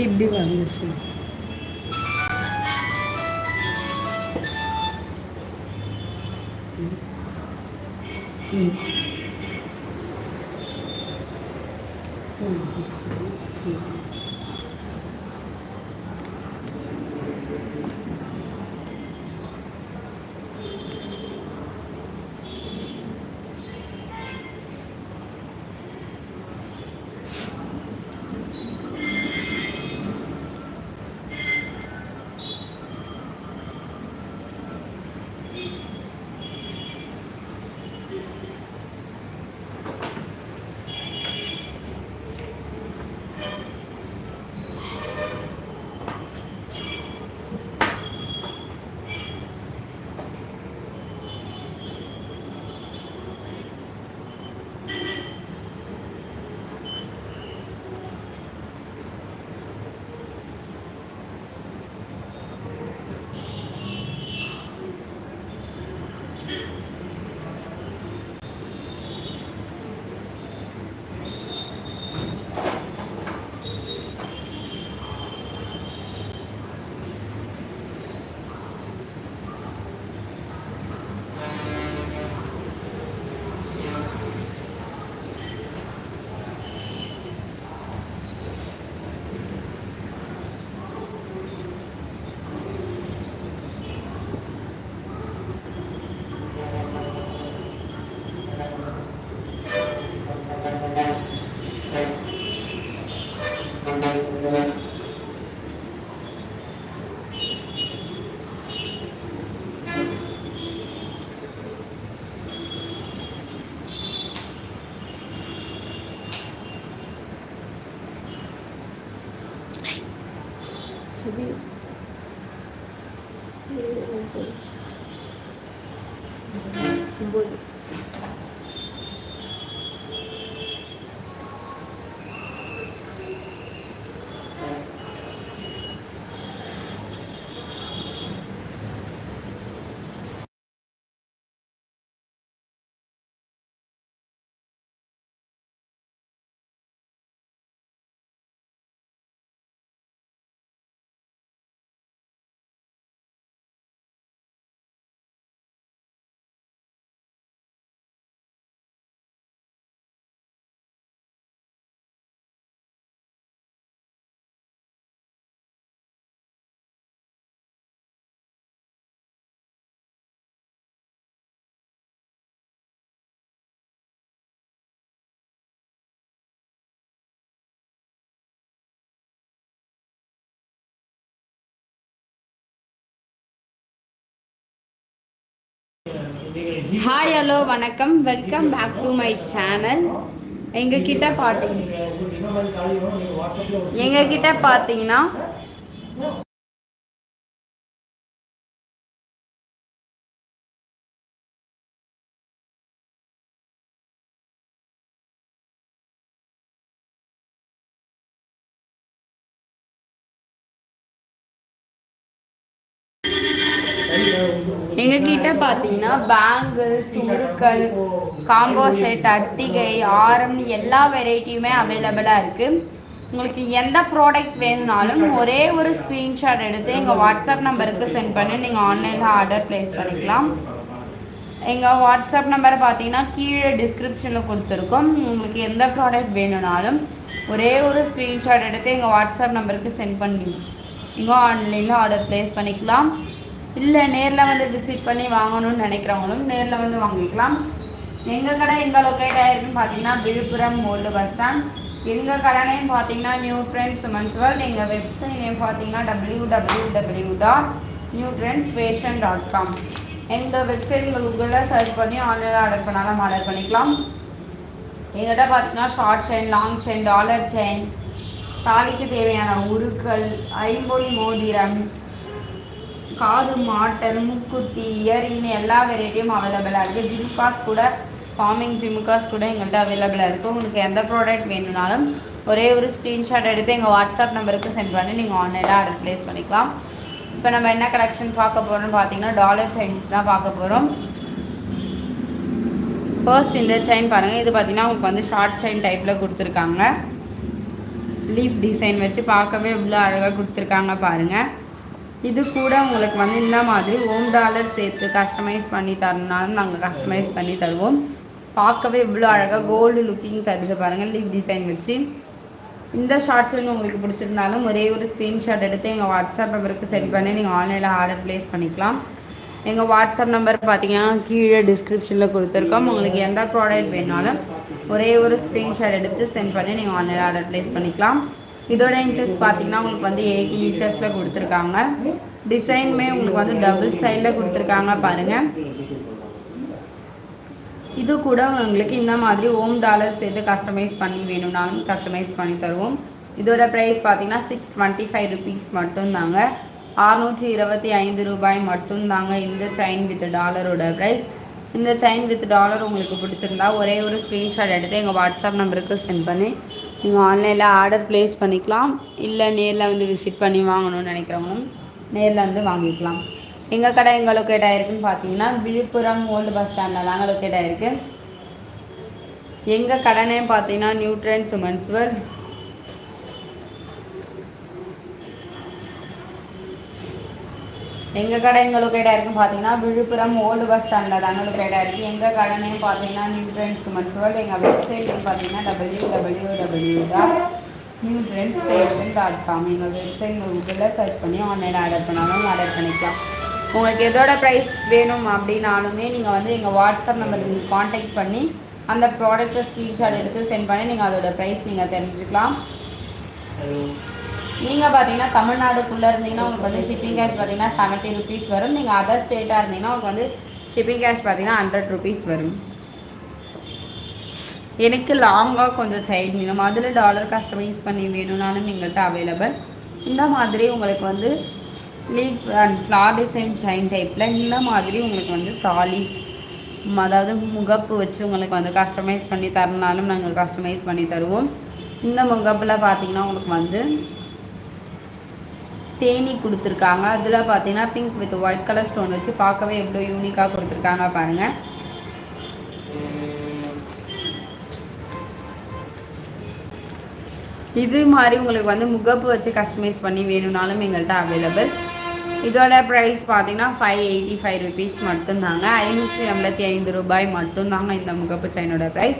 இப்படி வாங்க சொல்லு ம் ஹாய் ஹலோ வணக்கம். Welcome back to my channel எங்ககிட்ட பார்த்தீங்க எங்ககிட்ட பார்த்தீங்கன்னா எங்ககிட்ட பார்த்தீங்கன்னா பேங்கிள்ஸ் முறுக்கள் காம்போ செட் அட்டிகை ஆரம்னு எல்லா வெரைட்டியுமே அவைலபிளாக இருக்குது உங்களுக்கு எந்த ப்ராடக்ட் வேணும்னாலும் ஒரே ஒரு ஸ்க்ரீன்ஷாட் எடுத்து எங்கள் வாட்ஸ்அப் நம்பருக்கு சென்ட் பண்ணி நீங்கள் ஆன்லைனில் ஆர்டர் ப்ளேஸ் பண்ணிக்கலாம். எங்கள் வாட்ஸ்அப் நம்பர் பார்த்தீங்கன்னா கீழே டிஸ்கிரிப்ஷனில் கொடுத்துருக்கோம். உங்களுக்கு எந்த ப்ராடக்ட் வேணும்னாலும் ஒரே ஒரு ஸ்க்ரீன்ஷாட் எடுத்து எங்கள் வாட்ஸ்அப் நம்பருக்கு சென்ட் பண்ணி நீங்கள் ஆன்லைனில் ஆர்டர் ப்ளேஸ் பண்ணிக்கலாம். இல்லை நேரில் வந்து விசிட் பண்ணி வாங்கணும்னு நினைக்கிறவங்களும் நேரில் வந்து வாங்கிக்கலாம். எங்கள் கடை எங்கே லொக்கேட் ஆகிருக்குன்னு பார்த்தீங்கன்னா விழுப்புரம் ஓல்டு பஸ் ஸ்டாண்ட் எங்கள் கடை நேம் பார்த்தீங்கன்னா நியூ ட்ரெண்ட் சுமன்ஸ் வேர்ல்ட் எங்கள் வெப்சைட் நேம் பார்த்தீங்கன்னா W W W dot new trends fashion dot com எங்கள் வெப்சைட் உங்கள் கூகுளில் சர்ச் பண்ணி ஆன்லைனில் ஆர்டர் பண்ணாலும் ஆர்டர் பண்ணிக்கலாம். எங்கள்கிட்ட பார்த்தீங்கன்னா short chain long chain dollar chain தாலிக்கு தேவையான உருக்கள் ஐம்பொன் மோதிரம் காது மாட்டல் மூக்குத்தி இயரிங்னு எல்லா வெரைட்டியும் அவைலபிளாக இருக்குது ஜிம்காஸ் கூட ஃபார்மிங் ஜிம்காஸ் கூட எங்கள்கிட்ட அவைலபிளாக இருக்குது உங்களுக்கு எந்த ப்ராடக்ட் வேணும்னாலும் ஒரே ஒரு ஸ்க்ரீன்ஷாட் எடுத்து எங்கள் வாட்ஸ்அப் நம்பருக்கு சென்ட் பண்ணி நீங்கள் ஆன்லைனில் ஆர்டர் ப்ளேஸ் பண்ணிக்கலாம். இப்போ நம்ம என்ன கலெக்ஷன் பார்க்க போகிறோம்னு பார்த்தீங்கன்னா டாலர் செயின்ஸ் தான் பார்க்க போகிறோம் ஃபர்ஸ்ட் இந்த செயின் பாருங்கள் இது பார்த்தீங்கன்னா உங்களுக்கு வந்து ஷார்ட் செயின் டைப்பில் கொடுத்துருக்காங்க. லீஃப் டிசைன் வச்சு பார்க்கவே இவ்வளோ அழகாக கொடுத்துருக்காங்க பாருங்கள் இது கூட உங்களுக்கு வந்து இந்த மாதிரி ஓம் டாலர் சேர்த்து கஸ்டமைஸ் பண்ணி தரணுனாலும் நாங்கள் கஸ்டமைஸ் பண்ணி தருவோம். பார்க்கவே இவ்வளோ அழகாக கோல்டு லுக்கிங் தருது பாருங்கள் லீவ் டிசைன் வச்சு. இந்த ஷார்ட்ஸ் வந்து உங்களுக்கு பிடிச்சிருந்தாலும் ஒரே ஒரு ஸ்க்ரீன்ஷாட் எடுத்து எங்கள் வாட்ஸ்அப் நம்பருக்கு சென்ட் பண்ணி நீங்கள் ஆன்லைனில் ஆர்டர் ப்ளேஸ் பண்ணிக்கலாம். எங்கள் வாட்ஸ்அப் நம்பர் பார்த்தீங்கன்னா கீழே டிஸ்கிரிப்ஷனில் கொடுத்துருக்கோம். உங்களுக்கு எந்த ப்ராடக்ட் வேணாலும் ஒரே ஒரு ஸ்க்ரீன்ஷாட் எடுத்து சென்ட் பண்ணி நீங்கள் ஆன்லைனில் ஆர்டர் ப்ளேஸ் பண்ணிக்கலாம். இதோட இன்ச்சஸ் பார்த்தீங்கன்னா உங்களுக்கு வந்து எயிட்டி இன்ச்சஸில் e, கொடுத்துருக்காங்க. டிசைனுமே உங்களுக்கு வந்து டபுள் சைடில் கொடுத்துருக்காங்க பாருங்கள் இது கூட உங்களுக்கு இந்த மாதிரி ஓம் டாலர் சேர்த்து கஸ்டமைஸ் பண்ணி வேணும்னாலும் கஸ்டமைஸ் பண்ணி தருவோம். இதோட ப்ரைஸ் பார்த்தீங்கன்னா சிக்ஸ் டுவெண்ட்டி ஃபைவ் ருபீஸ் மட்டும்தாங்க. அறுநூற்றி இருபத்தி ஐந்து ரூபாய் மட்டும்தாங்க இந்த செயின் வித் டாலரோட ப்ரைஸ் இந்த செயின் வித் டாலர் உங்களுக்கு பிடிச்சிருந்தா ஒரே ஒரு ஸ்க்ரீன்ஷாட் எடுத்து எங்கள் வாட்ஸ்அப் நம்பருக்கு சென்ட் பண்ணி நீங்கள் ஆன்லைனில் ஆர்டர் ப்ளேஸ் பண்ணிக்கலாம். இல்லை நேரில் வந்து விசிட் பண்ணி வாங்கணும்னு நினைக்கிறவங்களும் நேரில் வந்து வாங்கிக்கலாம். எங்கள் கடை எங்கே லொக்கேட் ஆகிருக்குன்னு பார்த்தீங்கன்னா விழுப்புரம் ஓல்டு பஸ் ஸ்டாண்டில் தாங்க லொக்கேட் ஆகிருக்கு எங்கள் கடனே பார்த்தீங்கன்னா நியூட்ரன்ஸ் உமன்ஸ்வர் எங்கள் கடை எங்கே லொக்கேட் ஆகிருக்குன்னு பார்த்தீங்கன்னா விழுப்புரம் ஓல்டு பஸ் ஸ்டாண்டில் தாங்க லொக்கேட் இருக்குது எங்கள் கடனையும் பார்த்தீங்கன்னா நியூட்ரன் மன்சுவல் எங்கள் வெப்சைட்லையும் பார்த்தீங்கன்னா W W W dot new trends fashion dot com எங்கள் வெப்சைட் கூகுளில் சர்ச் பண்ணி ஆன்லைன் ஆர்டர் பண்ணாலும் ஆர்டர் பண்ணிக்கலாம். உங்களுக்கு எதோட ப்ரைஸ் வேணும் அப்படின்னாலுமே நீங்கள் வந்து எங்கள் வாட்ஸ்அப் நம்பருக்கு காண்டாக்ட் பண்ணி அந்த ப்ராடக்ட்டை ஸ்க்ரீன்ஷாட் எடுத்து சென்ட் பண்ணி நீங்கள் அதோட ப்ரைஸ் நீங்கள் தெரிஞ்சுக்கலாம். நீங்கள் பார்த்தீங்கன்னா தமிழ்நாடுக்குள்ளே இருந்தீங்கன்னா உங்களுக்கு வந்து ஷிப்பிங் கேஷ் பார்த்தீங்கன்னா செவன்ட்டி ருபீஸ் வரும். நீங்கள் அதர் ஸ்டேட்டாக இருந்தீங்கன்னா உங்களுக்கு வந்து ஷிப்பிங் கேஷ் பார்த்தீங்கன்னா ஹண்ட்ரட் ருபீஸ் வரும். எனக்கு லாங்காக கொஞ்சம் சைட் வேணும். அதில் டாலர் கஸ்டமைஸ் பண்ணி வேணும்னாலும் எங்கள்கிட்ட அவைலபிள் இந்த மாதிரி உங்களுக்கு வந்து leaf and flower design shine டைப்பில் இந்த மாதிரி உங்களுக்கு வந்து தாலிஸ் அதாவது முகப்பு வச்சு உங்களுக்கு வந்து கஸ்டமைஸ் பண்ணி தரனாலும் நாங்கள் கஸ்டமைஸ் பண்ணி தருவோம். இந்த முகப்பில் பார்த்தீங்கன்னா உங்களுக்கு வந்து தேனி கொடுத்துருக்காங்க. அதில் பார்த்தீங்கன்னா pink with white colour stone வச்சு பார்க்கவே எவ்வளோ யூனிக்காக கொடுத்துருக்காங்க பாருங்கள் இது மாதிரி உங்களுக்கு வந்து முகப்பு வச்சு கஸ்டமைஸ் பண்ணி வேணும்னாலும் எங்கள்கிட்ட அவைலபிள் இதோட ப்ரைஸ் பார்த்தீங்கன்னா ஃபைவ் எயிட்டி ஃபைவ் ருபீஸ் மட்டும்தாங்க. ஐநூற்றி எண்பத்தி ஐந்து ரூபாய் மட்டும்தாங்க இந்த முகப்பு செயினோட ப்ரைஸ்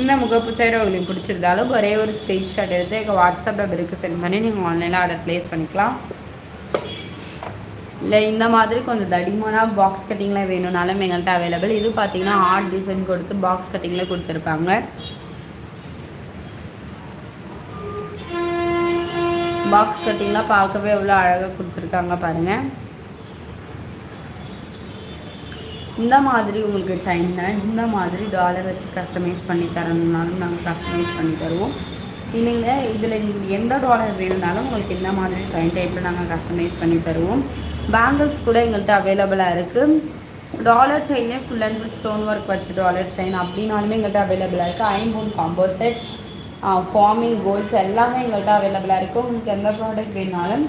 இந்த முகப்பு சைடு உங்களுக்கு பிடிச்சிருந்தாலும் ஒரே ஒரு ஸ்க்ரீன்ஷாட் எடுத்து எங்கள் வாட்ஸ்அப் நம்பருக்கு சென்ட் பண்ணி நீங்கள் ஆன்லைனில் ஆர்டர் ப்ளேஸ் பண்ணிக்கலாம். இல்லை இந்த மாதிரி கொஞ்சம் தடிமனாக பாக்ஸ் கட்டிங்கில் வேணும்னாலும் எங்கள்கிட்ட அவைலபிள் இது பார்த்தீங்கன்னா ஆர்ட் டிசைன் கொடுத்து பாக்ஸ் கட்டிங்கில் கொடுத்துருப்பாங்க. பாக்ஸ் கட்டிங்லாம் பார்க்கவே எவ்வளோ அழகாக கொடுத்துருக்காங்க பாருங்கள் இந்த மாதிரி உங்களுக்கு சைனா இந்த மாதிரி டாலர் வச்சு கஸ்டமைஸ் பண்ணி தரணுனாலும் நாங்கள் கஸ்டமைஸ் பண்ணி தருவோம். நீங்கள் இதில் எந்த டாலர் வேணும்னாலும் உங்களுக்கு என்ன மாதிரி சைன் டைப்பில் நாங்கள் கஸ்டமைஸ் பண்ணி தருவோம். பேங்கிள்ஸ் கூட எங்கள்கிட்ட அவைலபிளாக இருக்குது dollar செயினே full and full stone work வச்சு டாலர் செயின் அப்படின்னாலுமே எங்கள்கிட்ட அவைலபிளாக இருக்குது ஐம்பூன் காம்போ செட் ஃபார்மிங் கோல்ஸ் எல்லாமே எங்கள்கிட்ட அவைலபிளாக இருக்குது உங்களுக்கு எந்த ப்ராடக்ட் வேணாலும்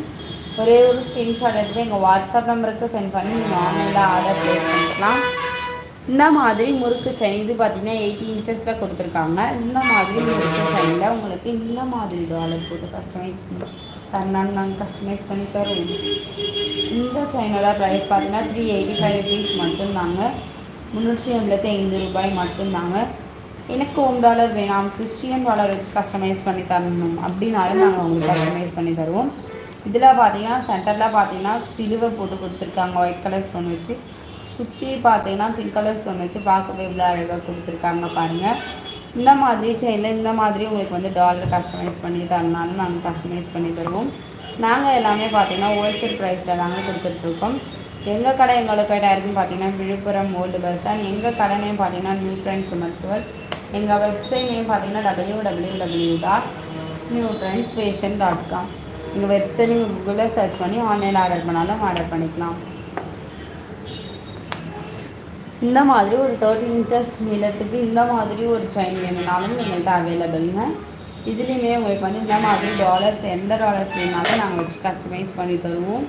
ஒரே ஒரு ஸ்க்ரீன்ஷாட் எடுத்து எங்கள் வாட்ஸ்அப் நம்பருக்கு சென்ட் பண்ணி நீங்கள் ஆன்லைனில் ஆர்டர் ப்ளேஸ் பண்ணிக்கலாம். இந்த மாதிரி முறுக்கு செயின் இது பார்த்தீங்கன்னா எயிட்டி இன்ச்சஸில் கொடுத்துருக்காங்க. இந்த மாதிரி முறுக்கு செயினில் உங்களுக்கு இந்த மாதிரி டாலர் போட்டு கஸ்டமைஸ் பண்ணி தரனாலும் நாங்கள் கஸ்டமைஸ் பண்ணி தருவோம். இந்த செயினோட ப்ரைஸ் பார்த்தீங்கன்னா த்ரீ எயிட்டி ஃபைவ் ருபீஸ் மட்டும்தாங்க. முந்நூற்றி எண்பத்தி ஐந்து ரூபாய் மட்டும்தாங்க. எனக்கு ஒன் டாலர் வேணாம். கிறிஸ்டியன் டாலர் வச்சு கஸ்டமைஸ் பண்ணி தரணும் அப்படின்னாலும் நாங்கள் உங்களுக்கு கஸ்டமைஸ் பண்ணி தருவோம். இதில் பார்த்தீங்கன்னா சென்டரில் பார்த்தீங்கன்னா சிலுவை போட்டு கொடுத்துருக்காங்க. ஒயிட் கலர் ஸ்டோன் வச்சு. சுற்றி பார்த்தீங்கன்னா பிங்க் கலர் ஸ்டோன் வச்சு பார்க்கவே இவ்வளோ அழகாக கொடுத்துருக்காங்க பாருங்கள் இந்த மாதிரி செயினில் இந்த மாதிரி உங்களுக்கு வந்து டாலர் கஸ்டமைஸ் பண்ணி தரனாலும் நாங்கள் கஸ்டமைஸ் பண்ணி தருவோம். நாங்கள் எல்லாமே பார்த்தீங்கன்னா ஹோல்சேல் ப்ரைஸில் நாங்கள் கொடுத்துட்ருக்கோம். எங்கள் கடை எங்களோட கடை இருக்குன்னு பார்த்தீங்கன்னா விழுப்புரம் ஓல்டு பஸ் ஸ்டாண்ட் எங்கள் கடை நேம் பார்த்தீங்கன்னா நியூ ஃப்ரெண்ட்ஸ் சுமர்ச்சுவல் எங்கள் வெப்சைட் நேம் பார்த்தீங்கன்னா W W W dot new friends fashion dot com எங்கள் வெப்சைட் நீங்கள் கூகுளில் சர்ச் பண்ணி ஆன்லைனில் ஆர்டர் பண்ணாலும் ஆர்டர் பண்ணிக்கலாம். இந்த மாதிரி ஒரு தேர்ட்டி இன்ச்சஸ் நீளத்துக்கு இந்த மாதிரி ஒரு செயின் வேணும்னாலும் எங்கள்கிட்ட அவைலபிள்ங்க இதுலேயுமே உங்களுக்கு வந்து இந்த மாதிரி டாலர்ஸ் எந்த டாலர்ஸ் வேணாலும் நாங்கள் வச்சு கஸ்டமைஸ் பண்ணி தருவோம்.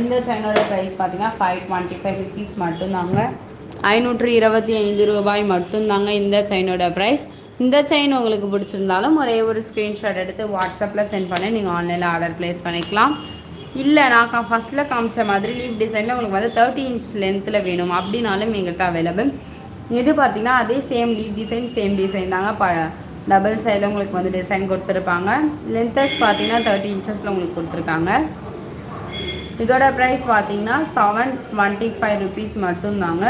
இந்த செயினோட ப்ரைஸ் பார்த்தீங்கன்னா ஃபைவ் டுவெண்ட்டி ஃபைவ் ருபீஸ் மட்டும்தாங்க. ஐநூற்றி இருபத்தி ஐந்து ரூபாய் மட்டும்தாங்க இந்த செயினோட ப்ரைஸ் இந்த செயின் உங்களுக்கு பிடிச்சிருந்தாலும் ஒரே ஒரு ஸ்க்ரீன்ஷாட் எடுத்து வாட்ஸ்அப்பில் சென்ட் பண்ணி நீங்கள் ஆன்லைனில் ஆர்டர் ப்ளேஸ் பண்ணிக்கலாம். இல்லை நான் கா ஃபஸ்ட்டில் காமிச்ச மாதிரி லீவ் டிசைனில் உங்களுக்கு வந்து தேர்ட்டி இன்ச் லென்த்தில் வேணும். அப்படின்னாலும் எங்கள்கிட்ட அவைலபிள் இது பார்த்தீங்கன்னா அதே same leaf design same design தாங்க. ப டபுள் சைடில் உங்களுக்கு வந்து டிசைன் கொடுத்துருப்பாங்க. லென்த்தஸ் பார்த்தீங்கன்னா தேர்ட்டி இன்ச்சஸில் உங்களுக்கு கொடுத்துருக்காங்க. இதோட ப்ரைஸ் பார்த்தீங்கன்னா செவன் டுவெண்ட்டி ஃபைவ் ருபீஸ் மட்டும்தாங்க.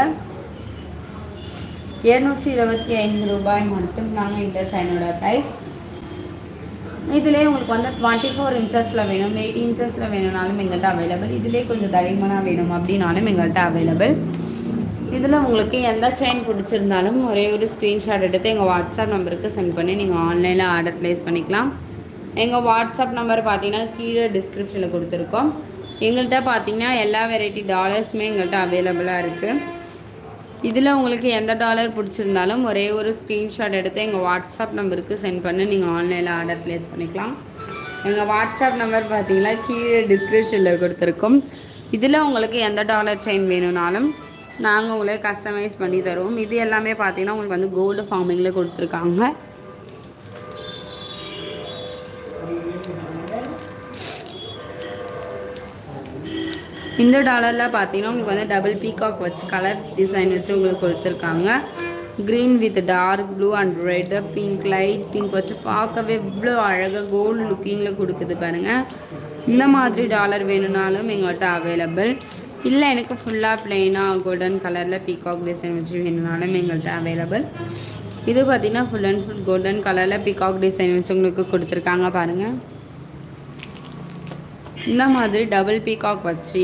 இரநூற்றி இருபத்தி ஐந்து ரூபாய் மட்டும்தாங்க இந்த சைனோட ப்ரைஸ் இதுலேயே உங்களுக்கு வந்து டுவெண்ட்டி ஃபோர் இன்ச்சஸில் வேணும் எயிட் இன்ச்சஸில் வேணும்னாலும் எங்கள்கிட்ட அவைலபிள் இதுலேயே கொஞ்சம் தடிமனாக வேணும் அப்படின்னாலும் எங்கள்கிட்ட அவைலபிள் இதில் உங்களுக்கு எந்த செயின் பிடிச்சிருந்தாலும் ஒரே ஒரு ஸ்க்ரீன்ஷாட் எடுத்து எங்கள் வாட்ஸ்அப் நம்பருக்கு சென்ட் பண்ணி நீங்கள் ஆன்லைனில் ஆர்டர் ப்ளேஸ் பண்ணிக்கலாம். எங்கள் வாட்ஸ்அப் நம்பர் பார்த்தீங்கன்னா கீழே டிஸ்கிரிப்ஷனில் கொடுத்துருக்கோம். எங்கள்கிட்ட பார்த்தீங்கன்னா எல்லா வெரைட்டி டாலர்ஸுமே எங்கள்கிட்ட அவைலபிளாக இருக்குது இதில் உங்களுக்கு எந்த டாலர் பிடிச்சிருந்தாலும் ஒரே ஒரு ஸ்க்ரீன்ஷாட் எடுத்து எங்கள் வாட்ஸ்அப் நம்பருக்கு சென்ட் பண்ணி நீங்கள் ஆன்லைனில் ஆர்டர் ப்ளேஸ் பண்ணிக்கலாம். எங்கள் வாட்ஸ்அப் நம்பர் பார்த்தீங்கன்னா கீழே டிஸ்கிரிப்ஷனில் கொடுத்துருக்கோம். இதில் உங்களுக்கு எந்த டாலர் செயின் வேணும்னாலும் நாங்கள் உங்களை கஸ்டமைஸ் பண்ணி தருவோம். இது எல்லாமே பார்த்தீங்கன்னா உங்களுக்கு வந்து கோல்டு ஃபார்மிங்கில் கொடுத்துருக்காங்க. இந்த டாலரில் பார்த்தீங்கன்னா உங்களுக்கு வந்து டபுள் பீகாக் வச்சு கலர் டிசைன் வச்சு உங்களுக்கு கொடுத்துருக்காங்க. Green with dark blue and red pink light pink வச்சு பார்க்கவே இவ்வளோ அழகாக கோல்டு லுக்கிங்கில் கொடுக்குது பாருங்கள் இந்த மாதிரி டாலர் வேணும்னாலும் எங்கள்கிட்ட அவைலபிள் இல்லை எனக்கு ஃபுல்லாக ப்ளெயினாக கோல்டன் கலரில் பீகாக் டிசைன் வச்சு வேணும்னாலும் எங்கள்கிட்ட அவைலபிள் இது பார்த்திங்கன்னா ஃபுல் அண்ட் ஃபுல் கோல்டன் கலரில் பீகாக் டிசைன் வச்சு உங்களுக்கு கொடுத்துருக்காங்க பாருங்கள் இந்த மாதிரி டபுள் பீகாக் வச்சு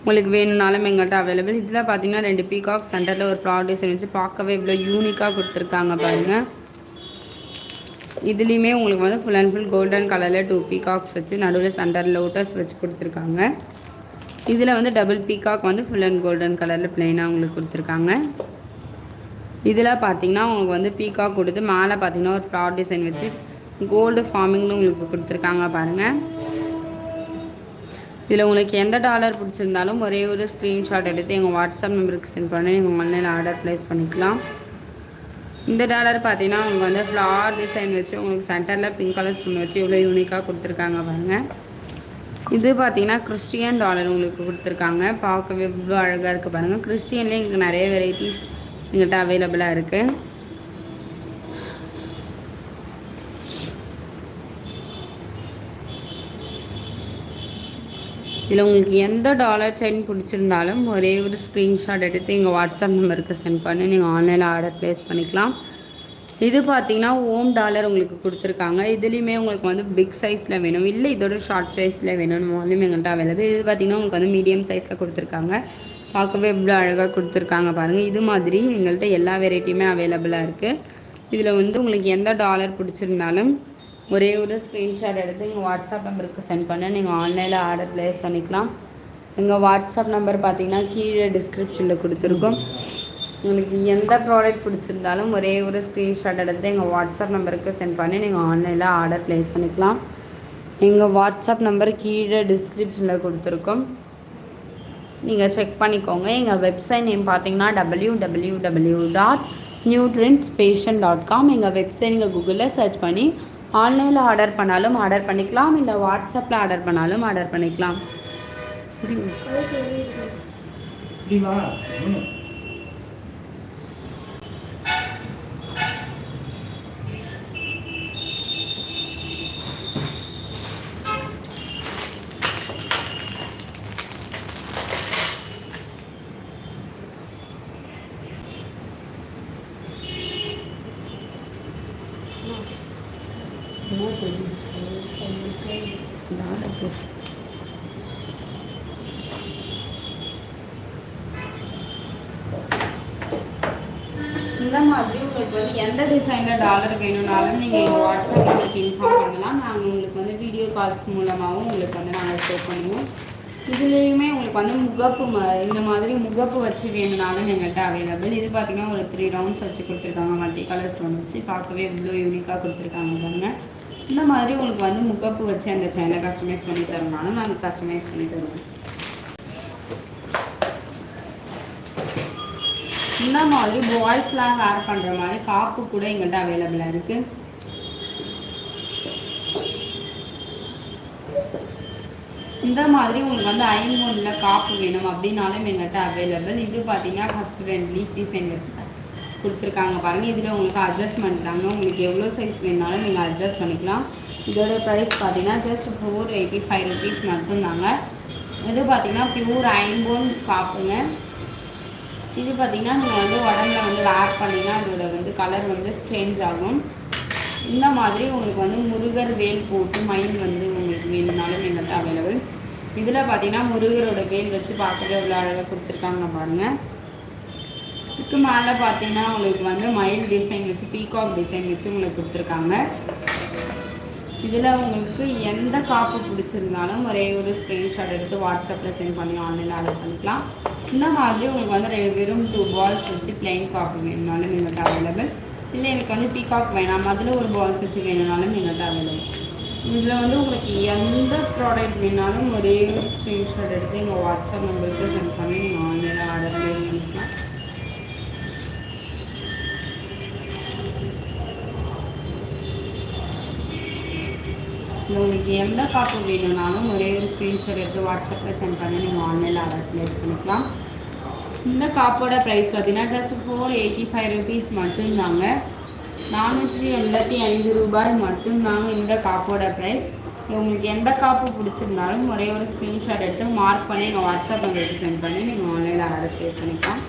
உங்களுக்கு வேணும்னாலும் எங்கள்கிட்ட அவைலபிள் இதில் பார்த்தீங்கன்னா ரெண்டு பீகாக் சென்டரில் ஒரு ப்ளாட் டிசைன் வச்சு பார்க்கவே இவ்வளோ யூனிக்காக கொடுத்துருக்காங்க பாருங்கள் இதுலேயுமே உங்களுக்கு வந்து ஃபுல் அண்ட் ஃபுல் கோல்டன் கலரில் டூ பீகாக்ஸ் வச்சு நடுவில் சென்டர் லோட்டஸ் வச்சு கொடுத்துருக்காங்க. இதில் வந்து டபுள் பீகாக் வந்து ஃபுல் அண்ட் கோல்டன் கலரில் ப்ளைனாக உங்களுக்கு கொடுத்துருக்காங்க. இதில் பார்த்தீங்கன்னா உங்களுக்கு வந்து பீகாக் கொடுத்து மேலே பார்த்தீங்கன்னா ஒரு ஃப்ளார் டிசைன் வச்சு கோல்டு ஃபார்மிங்னு உங்களுக்கு கொடுத்துருக்காங்க பாருங்கள் இதில் உங்களுக்கு எந்த டாலர் பிடிச்சிருந்தாலும் ஒரே ஒரு ஸ்க்ரீன்ஷாட் எடுத்து எங்கள் வாட்ஸ்அப் நம்பருக்கு சென்ட் பண்ணி நீங்கள் ஆன்லைனில் ஆர்டர் ப்ளேஸ் பண்ணிக்கலாம். இந்த டாலர் பார்த்தீங்கன்னா உங்களுக்கு வந்து ஃப்ளார் டிசைன் வச்சு உங்களுக்கு சென்டரில் பிங்க் கலர் ஸ்டோன் வச்சு இவ்வளோ யூனிக்காக கொடுத்துருக்காங்க பாருங்கள் இது பார்த்தீங்கன்னா கிறிஸ்டியன் டாலர் உங்களுக்கு கொடுத்துருக்காங்க. பார்க்கவே இவ்வளோ அழகாக இருக்குது பாருங்கள் கிறிஸ்டியன்லேயே எங்களுக்கு நிறைய வெரைட்டிஸ் எங்கள்கிட்ட அவைலபிளாக இருக்குது இதில் உங்களுக்கு எந்த டாலர் செயின் பிடிச்சிருந்தாலும் ஒரே ஒரு ஸ்க்ரீன்ஷாட் எடுத்து எங்கள் வாட்ஸ்அப் நம்பருக்கு சென்ட் பண்ணி நீங்கள் ஆன்லைனில் ஆர்டர் ப்ளேஸ் பண்ணிக்கலாம். இது பார்த்தீங்கன்னா ஓம் டாலர் உங்களுக்கு கொடுத்துருக்காங்க. இதுலேயுமே உங்களுக்கு வந்து பிக் சைஸில் வேணும். இல்லை இதோட ஷார்ட் சைஸில் வேணும்னாலும் எங்கள்கிட்ட அவைலபிள் இது பார்த்தீங்கன்னா உங்களுக்கு வந்து மீடியம் சைஸில் கொடுத்துருக்காங்க. பார்க்கவே இவ்வளோ அழகாக கொடுத்துருக்காங்க பாருங்கள் இது மாதிரி எங்கள்கிட்ட எல்லா வெரைட்டியுமே அவைலபிளாக இருக்குது இதில் வந்து உங்களுக்கு எந்த டாலர் பிடிச்சிருந்தாலும் ஒரே ஒரு ஸ்க்ரீன்ஷாட் எடுத்து எங்கள் வாட்ஸ்அப் நம்பருக்கு சென்ட் பண்ண. நீங்கள் ஆன்லைனில் ஆர்டர் ப்ளேஸ் பண்ணிக்கலாம். எங்கள் வாட்ஸ்அப் நம்பர் பார்த்தீங்கன்னா கீழே டிஸ்கிரிப்ஷனில் கொடுத்துருக்கோம். உங்களுக்கு எந்த ப்ராடக்ட் பிடிச்சிருந்தாலும் ஒரே ஒரு ஸ்க்ரீன்ஷாட் எடுத்து எங்கள் வாட்ஸ்அப் நம்பருக்கு சென்ட் பண்ணி. நீங்கள் ஆன்லைனில் ஆர்டர் ப்ளேஸ் பண்ணிக்கலாம். எங்கள் வாட்ஸ்அப் நம்பர் கீழே டிஸ்கிரிப்ஷனில் கொடுத்துருக்கோம். நீங்கள் செக் பண்ணிக்கோங்க. எங்கள் வெப்சைட் நேம் பார்த்தீங்கன்னா W W W dot new trends fashion dot com எங்கள் வெப்சைட் நீங்கள் கூகுளில் சர்ச் பண்ணி ஆன்லைனில் ஆர்டர் பண்ணாலும் ஆர்டர் பண்ணிக்கலாம். இல்லை வாட்ஸ்அப்பில் ஆர்டர் பண்ணாலும் ஆர்டர் பண்ணிக்கலாம். இந்த மாதிரி உங்களுக்கு வந்து எந்த டிசைனில் டாலர் வேணும்னாலும் நீங்கள் எங்கள் வாட்ஸ்அப் உங்களுக்கு இன்ஃபார்ம் பண்ணலாம். நாங்கள் உங்களுக்கு வந்து வீடியோ கால்ஸ் மூலமாகவும் உங்களுக்கு வந்து நாங்கள் ஷோ பண்ணுவோம். இதுலேயுமே உங்களுக்கு வந்து முகப்பு ம இந்த மாதிரி முகப்பு வச்சு வேணும்னாலும் எங்கள்கிட்ட அவைலபிள் இது பார்த்தீங்கன்னா ஒரு த்ரீ ரவுண்ட்ஸ் வச்சு கொடுத்துருக்காங்க. மல்டி கலர் ஸ்டோன் வச்சு. பார்க்கவே இவ்வளோ யூனிக்காக கொடுத்துருக்காங்க பாருங்கள் இந்த மாதிரி உங்களுக்கு வந்து முகப்பு வச்சு அந்த சேனலை கஸ்டமைஸ் பண்ணி தரணும்னாலும் நாங்கள் கஸ்டமைஸ் பண்ணி தருவோம் இந்த மாதிரி பாய்ஸ்லாம் ஹேர் பண்ணுற மாதிரி காப்பு கூட எங்கள்கிட்ட அவைலபிளாக இருக்குது இந்த மாதிரி உங்களுக்கு வந்து ஐமோனில் காப்பு வேணும் அப்படின்னாலும் எங்கள்கிட்ட அவைலபிள் இது பார்த்தீங்கன்னா ஃபஸ்ட் ரெண்டு லீஃப் டிசைன் வச்சு கொடுத்துருக்காங்க. பாருங்கள் இதில் உங்களுக்கு அட்ஜஸ்ட்மெண்ட் தாங்க உங்களுக்கு எவ்வளோ சைஸ் வேணுனாலும் நீங்கள் அட்ஜஸ்ட் பண்ணிக்கலாம். இதோட ப்ரைஸ் பார்த்தீங்கன்னா just four eighty five rupees மட்டும்தாங்க. இது பார்த்தீங்கன்னா ப்யூர் ஐம்போன் காப்புங்க இது பார்த்தீங்கன்னா நீங்கள் வந்து உடம்புல வந்து வேர் பண்ணிங்கன்னா அதோட வந்து கலர் வந்து சேஞ்ச் ஆகும். இந்த மாதிரி உங்களுக்கு வந்து முருகர் வேல் போட்டு மயில் வந்து உங்களுக்கு வேணும்னாலும் எங்கள்கிட்ட அவைலபிள் இதில் பார்த்தீங்கன்னா முருகரோட வேல் வச்சு பார்க்கவே அவ்வளோ அழகாக கொடுத்துருக்காங்க பாருங்கள் இதுக்கு மேலே பார்த்தீங்கன்னா உங்களுக்கு வந்து மயில் டிசைன் வச்சு பீகாக் டிசைன் வச்சு உங்களுக்கு கொடுத்துருக்காங்க. இதில் உங்களுக்கு எந்த காப்பு பிடிச்சிருந்தாலும் ஒரே ஒரு ஸ்க்ரீன்ஷாட் எடுத்து வாட்ஸ்அப்பில் சென்ட் பண்ணி ஆன்லைனில் ஆர்டர் பண்ணிக்கலாம். இந்த மாதிரி உங்களுக்கு வந்து ரெண்டு வெறும் டூ பால்ஸ் வச்சு பிளெயின் காப்பு வேணும்னாலும் எங்கள்கிட்ட அவைலபிள் இல்லை எனக்கு வந்து பீகாக் வேணாம் அதில் ஒரு பால்ஸ் வச்சு வேணும்னாலும் எங்கள்கிட்ட அவைலபிள் இதில் வந்து உங்களுக்கு எந்த ப்ராடக்ட் வேணாலும் ஒரே ஒரு ஸ்க்ரீன்ஷாட் எடுத்து எங்கள் வாட்ஸ்அப் நம்பருக்கு சென்ட் பண்ணி நீங்கள் ஆன்லைனில் ஆர்டர் பண்ணி பண்ணிக்கலாம் இல்லை உங்களுக்கு எந்த காப்பு வேணும்னாலும் ஒரே ஒரு ஸ்க்ரீன்ஷாட் எடுத்து வாட்ஸ்அப்பில் சென்ட் பண்ணி நீங்கள் ஆன்லைனில் ஆர்டர் ப்ளேஸ் பண்ணிக்கலாம். இந்த காப்போட ப்ரைஸ் பார்த்தீங்கன்னா just four eighty five rupees மட்டும்தாங்க. நானூற்றி எண்பத்தி ஐந்து ரூபாய் மட்டும்தாங்க இந்த காப்போட ப்ரைஸ் உங்களுக்கு எந்த காப்பு பிடிச்சிருந்தாலும் ஒரே ஒரு ஸ்க்ரீன்ஷாட் எடுத்து மார்க் பண்ணி எங்கள் வாட்ஸ்அப் நம்பருக்கு சென்ட் பண்ணி நீங்கள் ஆன்லைனில் ஆர்டர் ப்ளேஸ் பண்ணிக்கலாம்.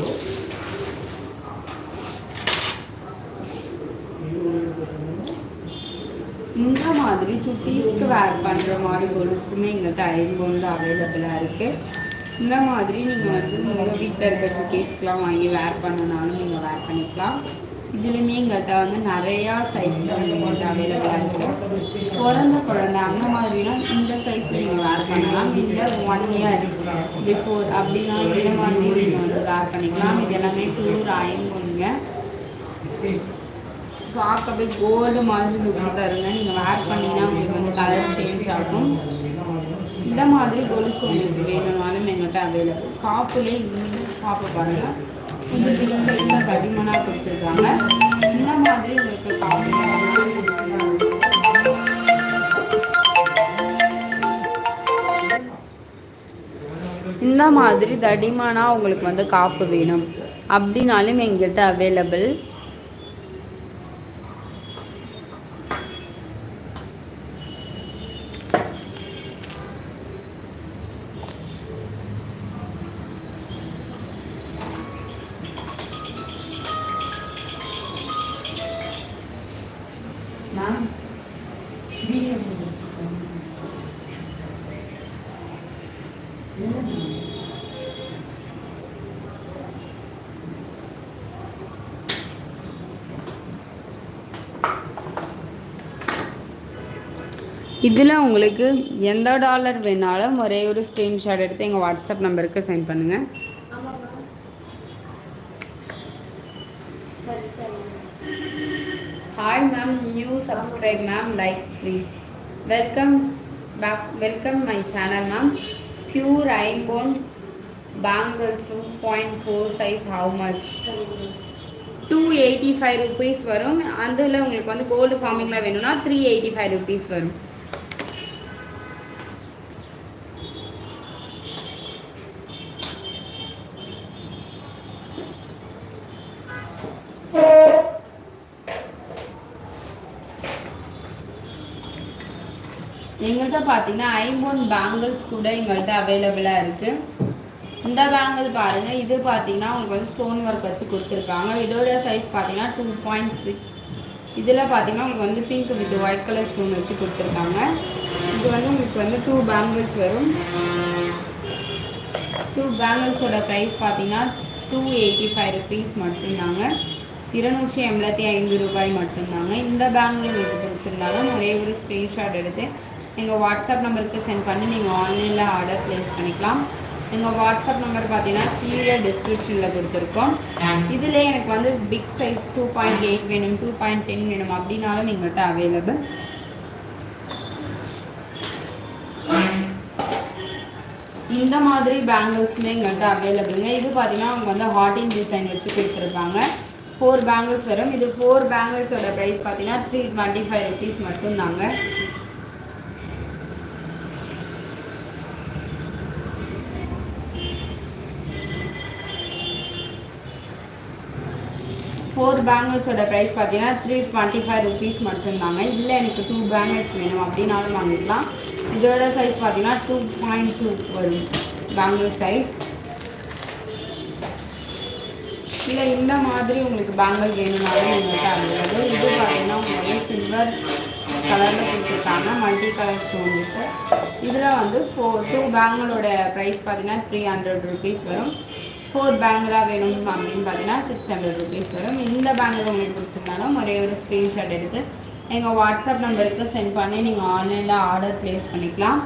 கிலோ இந்த மாதிரி சுட்டீஸ்க்கு வேர் பண்ணுற மாதிரி கொலுசுமே எங்கள்கிட்ட போனில் அவைலபிளாக இருக்குது இந்த மாதிரி நீங்கள் வந்து உங்கள் வீட்டில் இருக்க சுட்டீஸ்க்கெலாம் வாங்கி வேர் பண்ணனாலும் நீங்கள் வேர் பண்ணிக்கலாம். இதுலேயுமே எங்கள்கிட்ட வந்து நிறையா சைஸில் வந்து கொண்டு அவைலபிளாக இருக்குது பிறந்த குழந்தை அந்த மாதிரினா இந்த சைஸில் நீங்கள் வேர் பண்ணலாம். இல்லை ஒன் இயர் பிஃபோர் அப்படின்னா இந்த மாதிரி நீங்கள் வந்து வேர் பண்ணிக்கலாம். இது எல்லாமே பியூர் பண்ணுங்க பார்க்கவே கோல்டு மாதிரி லுக்கு தருங்க நீங்கள் வேர் பண்ணிங்கன்னா உங்களுக்கு வந்து கலர் சேஞ்ச் ஆகும். இந்த மாதிரி கொலுசு உங்களுக்கு வேணும்னாலும் எங்கள்கிட்ட அவைலபிள் காப்புலேயே இந்த காப்பு பாருங்கள் கொஞ்சம் பிக் சைஸாக தடிமனாக கொடுத்துருக்காங்க. இந்த மாதிரி உங்களுக்கு காப்பு இந்த மாதிரி தடிமனாக உங்களுக்கு வந்து காப்பு வேணும். அப்படின்னாலும் எங்கள்கிட்ட அவைலபிள் இதில் உங்களுக்கு எந்த டாலர் வேணாலும் ஒரே ஒரு ஸ்க்ரீன்ஷாட் எடுத்து எங்கள் வாட்ஸ்அப் நம்பருக்கு சென்ட் பண்ணுங்கள் hi ma'am new subscribe ma'am like three welcome back welcome my channel ma'am pure ஐம்போன் bangles two point four size how much two eighty five rupees வரும். அதில் உங்களுக்கு வந்து கோல்டு ஃபார்மிங்கில் வேணும்னா த்ரீ எயிட்டி ஃபைவ் ருபீஸ் வரும். எங்கள்கிட்ட பார்த்தீங்கன்னா ஐம்பொன் பேங்கிள்ஸ் கூட எங்கள்கிட்ட அவைலபிளாக இருக்குது இந்த பேங்கிள் பாருங்கள் இது பார்த்தீங்கன்னா உங்களுக்கு வந்து ஸ்டோன் ஒர்க் வச்சு கொடுத்துருக்காங்க. இதோட சைஸ் பார்த்தீங்கன்னா டூ பாயிண்ட் சிக்ஸ் இதில் பார்த்தீங்கன்னா உங்களுக்கு வந்து pink with white colour stone வச்சு கொடுத்துருக்காங்க. இது வந்து உங்களுக்கு வந்து டூ பேங்கிள்ஸ் வரும். டூ பேங்கிள்ஸோட ப்ரைஸ் பார்த்தீங்கன்னா டூ எயிட்டி ஃபைவ் ருபீஸ் மட்டும்தாங்க. இருநூற்றி எண்பத்தி ஐந்து ரூபாய் மட்டும்தாங்க. இந்த பேங்கிள் உங்களுக்கு பிடிச்சிருந்தாலும் ஒரே ஒரு ஸ்க்ரீன்ஷாட் எடுத்து எங்கள் வாட்ஸ்அப் நம்பருக்கு சென்ட் பண்ணி நீங்கள் ஆன்லைனில் ஆர்டர் ப்ளேஸ் பண்ணிக்கலாம். எங்கள் வாட்ஸ்அப் நம்பர் பார்த்தீங்கன்னா கீழே டிஸ்கிரிப்ஷனில் கொடுத்துருக்கோம். இதில் எனக்கு வந்து big size two point eight வேணும் டூ பாயிண்ட் டென் வேணும் அப்படின்னாலும் எங்கள்கிட்ட அவைலபிள் இந்த மாதிரி பேங்கிள்ஸுமே எங்கள்கிட்ட அவைலபிளுங்க இது பார்த்தீங்கன்னா அவங்க வந்து ஹாட்டின் டிசைன் வச்சு கொடுத்துருப்பாங்க ஃபோர் பேங்கிள்ஸ் வரும். இது ஃபோர் பேங்கிள்ஸோட ப்ரைஸ் பார்த்தீங்கன்னா த்ரீ டுவெண்ட்டி ஃபைவ் ருபீஸ் மட்டும்தாங்க. ஃபோர் பேங்கிள்ஸோட ப்ரைஸ் பார்த்தீங்கன்னா த்ரீ டுவெண்ட்டி ஃபைவ் ருபீஸ் மட்டும்தாங்க. இல்லை எனக்கு டூ பேங்கிள்ஸ் வேணும் அப்படின்னாலும் வாங்கிக்கலாம். இதோட சைஸ் பார்த்தீங்கன்னா டூ பாயிண்ட் டூ வரும் பேங்கிள் சைஸ் இல்லை இந்த மாதிரி உங்களுக்கு பேங்கிள் வேணும்னாலும் எங்கள்கிட்ட அவைலபிள் இது பார்த்தீங்கன்னா உங்களுக்கு சில்வர் கலரில் கொடுத்துருக்காங்க மல்டி கலர் ஸ்டோன் இருக்குது இதில் வந்து ஃபோர் டூ பேங்கிளோட ப்ரைஸ் பார்த்தீங்கன்னா த்ரீ ஹண்ட்ரட் ருபீஸ் வரும். ஃபோர் பேங்கிளாக வேணும் அப்படின்னு பார்த்தீங்கன்னா சிக்ஸ் ஹண்ட்ரட் ருபீஸ் வரும். இந்த பேங்கில் உங்களுக்கு பிடிச்சிருந்தாலும் ஒரே ஒரு ஸ்க்ரீன்ஷாட் எடுத்து எங்கள் வாட்ஸ்அப் நம்பருக்கு சென்ட் பண்ணி நீங்கள் ஆன்லைனில் ஆர்டர் ப்ளேஸ் பண்ணிக்கலாம்.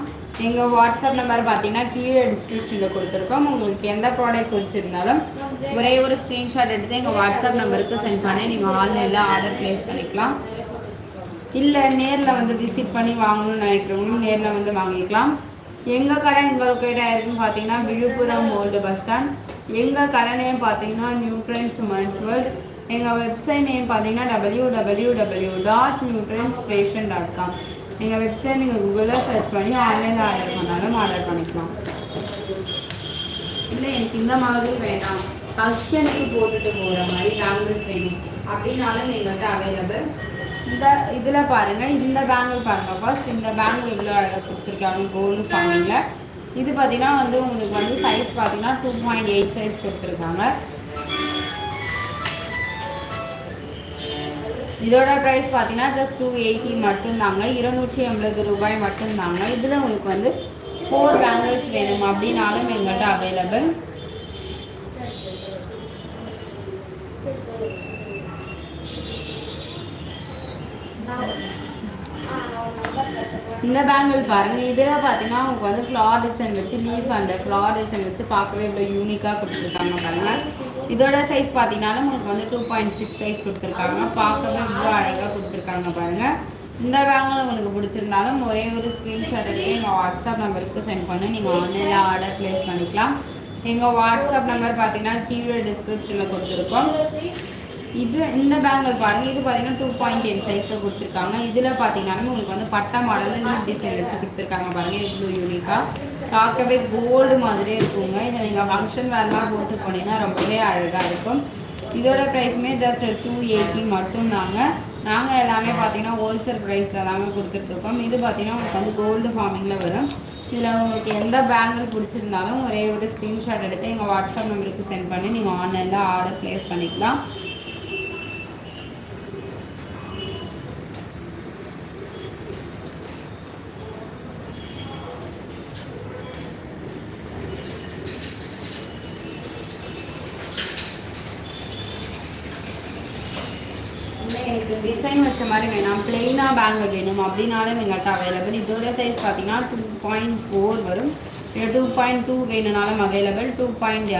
எங்கள் வாட்ஸ்அப் நம்பர் பார்த்தீங்கன்னா கீழே டிஸ்கிரிப்ஷனில் கொடுத்துருக்கோம். உங்களுக்கு எந்த ப்ராடக்ட் பிடிச்சிருந்தாலும் ஒரே ஒரு ஸ்க்ரீன்ஷாட் எடுத்து எங்கள் வாட்ஸ்அப் நம்பருக்கு சென்ட் பண்ணி நீங்கள் ஆன்லைனில் ஆர்டர் ப்ளேஸ் பண்ணிக்கலாம். இல்லை நேரில் வந்து விசிட் பண்ணி வாங்கணும்னு நினைக்கிறவங்களும் நேரில் வந்து வாங்கிக்கலாம். எங்கள் கடை எங்கள் லொக்கேட்டாக இருக்குன்னு பார்த்தீங்கன்னா விழுப்புரம் ஓல்டு பஸ் ஸ்டாண்ட் எங்கள் கடை நேம் பார்த்தீங்கன்னா நியூ ட்ரெண்ட்ஸ் உமன்ஸ் வேர்ல்ட் எங்கள் வெப்சைட் நேம் பார்த்தீங்கன்னா W W W dot new trends fashion dot com எங்கள் வெப்சைட் நீங்கள் கூகுளில் சர்ச் பண்ணி ஆன்லைனில் ஆர்டர் பண்ணாலும் ஆர்டர் பண்ணிக்கலாம். இல்லை எனக்கு இந்த மாதிரி வேணாம். ஃபங்க்ஷனுக்கு போட்டுட்டு போகிற மாதிரி பேங்கிள்ஸ் வேணும். அப்படின்னாலும் எங்கள்கிட்ட அவைலபிள் இந்த இதில் பாருங்கள் இந்த பேங்கிள் பாருங்கள் ஃபர்ஸ்ட் இந்த பேங்கிள் எவ்வளோ அழகாக கொடுத்துருக்காங்க கோல்டு பாருங்களேன் இது பார்த்தீங்கன்னா வந்து உங்களுக்கு வந்து சைஸ் பார்த்தீங்கன்னா டூ பாயிண்ட் எயிட் சைஸ் கொடுத்துருக்காங்க. இதோட ப்ரைஸ் பார்த்தீங்கன்னா ஜஸ்ட் டூ எயிட்டி மட்டும்தாங்க. இருநூற்றி எண்பது ரூபாய் மட்டும்தாங்க. இதில் உங்களுக்கு வந்து ஃபோர் பேங்கிள்ஸ் வேணும் அப்படின்னாலும் எங்கள்கிட்ட அவைலபிள் இந்த பேங்கிள் பாருங்க. இதில் பார்த்தீங்கன்னா உங்களுக்கு வந்து ஃப்ளார் டிசைன் வச்சு லீஃப் அண்ட் ஃப்ளார் டிசைன் வச்சு பார்க்கவே இவ்வளோ யூனிக்காக கொடுத்துருக்காங்க பாருங்க. இதோட சைஸ் பார்த்தீங்கனாலும் உங்களுக்கு வந்து டூ பாயிண்ட் சிக்ஸ் சைஸ் கொடுத்துருக்காங்க. பார்க்கவே இவ்வளோ அழகாக கொடுத்துருக்காங்க பாருங்க. இந்த பேங்கில் உங்களுக்கு பிடிச்சிருந்தாலும் ஒரே ஒரு ஸ்க்ரீன்ஷாட் எடுத்து எங்கள் வாட்ஸ்அப் நம்பருக்கு சென்ட் பண்ணி நீங்கள் ஆன்லைனில் ஆர்டர் ப்ளேஸ் பண்ணிக்கலாம். எங்கள் வாட்ஸ்அப் நம்பர் பார்த்தீங்கன்னா கீழே டிஸ்கிரிப்ஷனில் கொடுத்துருக்கோம். இது இந்த பேங்கிள் பாருங்கள் இது பார்த்தீங்கன்னா டூ பாயிண்ட் டென் சைஸில் கொடுத்துருக்காங்க. இதில் பார்த்தீங்கன்னா உங்களுக்கு வந்து பட்டா மாடலில் நீட் டிசைன் வச்சு கொடுத்துருக்காங்க பாருங்க. இவ்வளோ யூனிக்காக பார்க்கவே கோல்டு மாதிரியே இருக்குங்க. இதை நீங்கள் ஃபங்க்ஷன் வேறுலாம் போட்டு போனீங்கன்னா ரொம்பவே அழகாக இருக்கும். இதோட ப்ரைஸுமே ஜஸ்ட் டூ எயிட்டி மட்டும்தாங்க நாங்கள் எல்லாமே பார்த்தீங்கன்னா ஹோல்சேல் ப்ரைஸில் தாங்க கொடுத்துட்ருக்கோம் இது பார்த்தீங்கன்னா உங்களுக்கு வந்து கோல்டு ஃபார்மிங்கில் வரும். இதில் உங்களுக்கு எந்த பேங்கிள் பிடிச்சிருந்தாலும் ஒரே ஒரு ஸ்க்ரீன்ஷாட் எடுத்து எங்கள் வாட்ஸ்அப் நம்பருக்கு சென்ட் பண்ணி நீங்கள் ஆன்லைனில் ஆர்டர் ப்ளேஸ் பண்ணிக்கலாம் இல்லை எனக்கு டிசைன் வச்ச மாதிரி வேணாம். பிளெயினாக பேங்கிள் வேணும். அப்படின்னாலும் எங்கள்கிட்ட அவைலபிள் இதோட சைஸ் பார்த்தீங்கன்னா டூ பாயிண்ட் ஃபோர் வரும். இல்லை டூ பாயிண்ட் டூ வேணும்னாலும் அவைலபிள் டூ பாயிண்ட்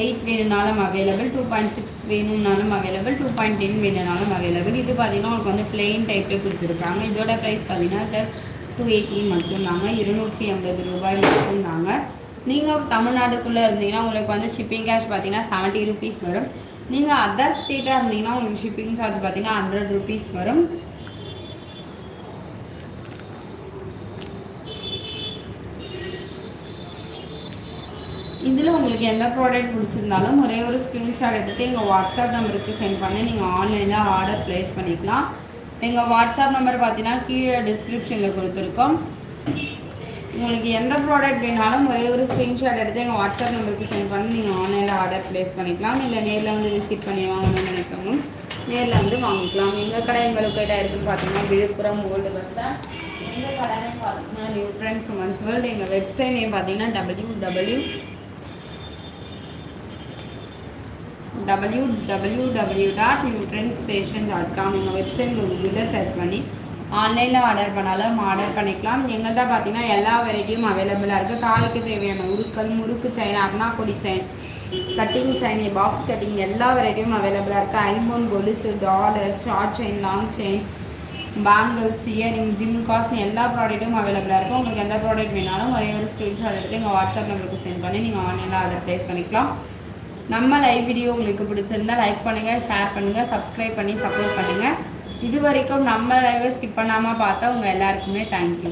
எயிட் வேணும்னாலும் அவைலபிள் டூ பாயிண்ட் சிக்ஸ் வேணும்னாலும் அவைலபிள் டூ பாயிண்ட் டென் வேணும்னாலும் அவைலபிள் இது பார்த்தீங்கன்னா உங்களுக்கு வந்து பிளெயின் டைப்பில் கொடுத்துருக்காங்க. இதோட ப்ரைஸ் பார்த்தீங்கன்னா ஜஸ்ட் டூ எயிட்டி மட்டும்தாங்க. இருநூற்றி ஐம்பது ரூபாய் மட்டும்தாங்க. நீங்கள் தமிழ்நாட்டுக்குள்ளே இருந்தீங்கன்னா உங்களுக்கு வந்து ஷிப்பிங் கேஷ் பார்த்தீங்கன்னா செவன்ட்டி ருபீஸ் வரும். நீங்கள் அதர் ஸ்டேட்டாக இருந்தீங்கன்னா உங்களுக்கு ஷிப்பிங் சார்ஜ் பார்த்தீங்கன்னா ஹண்ட்ரட் ருபீஸ் வரும். இதில் உங்களுக்கு எந்த ப்ராடக்ட் பிடிச்சிருந்தாலும் ஒரே ஒரு ஸ்க்ரீன்ஷாட் எடுத்து எங்கள் வாட்ஸ்அப் நம்பருக்கு சென்ட் பண்ணி நீங்கள் ஆன்லைனில் ஆர்டர் ப்ளேஸ் பண்ணிக்கலாம். எங்கள் வாட்ஸ்அப் நம்பர் பார்த்தீங்கன்னா கீழே டிஸ்கிரிப்ஷனில் கொடுத்துருக்கோம். உங்களுக்கு எந்த ப்ராடக்ட் வேணாலும் ஒரே ஒரு ஸ்க்ரீன்ஷாட் எடுத்து எங்கள் வாட்ஸ்அப் நம்பருக்கு சென்ட் பண்ணி நீங்கள் ஆன்லைனில் ஆர்டர் ப்ளேஸ் பண்ணிக்கலாம். இல்லை நேரில் வந்து விசிட் பண்ணி வாங்கணும்னு நினைக்கிறவங்க நேரில் வந்து வாங்கிக்கலாம். எங்கள் கடை எங்கள் லொக்கேட்டாக இருக்குன்னு பார்த்தீங்கன்னா விழுப்புரம் ஓல்டு பஸ் ஸ்டாண்ட் எங்கள் கடை பார்த்தீங்கன்னா நியூ ஃப்ரெண்ட்ஸ் உமன்ஸ் வேர்ல்டு எங்கள் வெப்சைட் நேம் பார்த்தீங்கன்னா W W W W W dot new trends fashion dot com எங்கள் வெப்சைட் கூகுளில் சர்ச் பண்ணி ஆன்லைனில் ஆர்டர் பண்ணாலும் ஆர்டர் பண்ணிக்கலாம். எங்கள்கிட்ட பார்த்தீங்கன்னா எல்லா வெரைட்டியும் அவைலபிளாக இருக்குது காலுக்கு தேவையான உருக்கள் முறுக்கு chain அருணாக்குடி chain cutting chain box cutting எல்லா வெரைட்டியும் அவைலபிளாக இருக்குது ஐபோன் கொலுசு dollar short chain long chain bangles earring gym காஸ்ட் எல்லா ப்ராடக்ட்டும் அவைலபிளாக இருக்கும் உங்களுக்கு எந்த ப்ராடக்ட் வேணாலும் ஒரே ஒரு ஸ்க்ரீன்ஷாட் எடுத்து எங்கள் வாட்ஸ்அப் நம்பருக்கு சென்ட் பண்ணி நீங்கள் ஆன்லைனில் ஆர்டர் ப்ளேஸ் பண்ணிக்கலாம். நம்ம லைவ் வீடியோ உங்களுக்கு பிடிச்சிருந்தா லைக் பண்ணுங்கள் ஷேர் பண்ணுங்கள் சப்ஸ்கிரைப் பண்ணி சப்போர்ட் பண்ணுங்கள் இது வரைக்கும் நம்ம லைவை ஸ்கிப் பண்ணாமல் பார்த்தா உங்கள் எல்லாருக்குமே தேங்க்யூ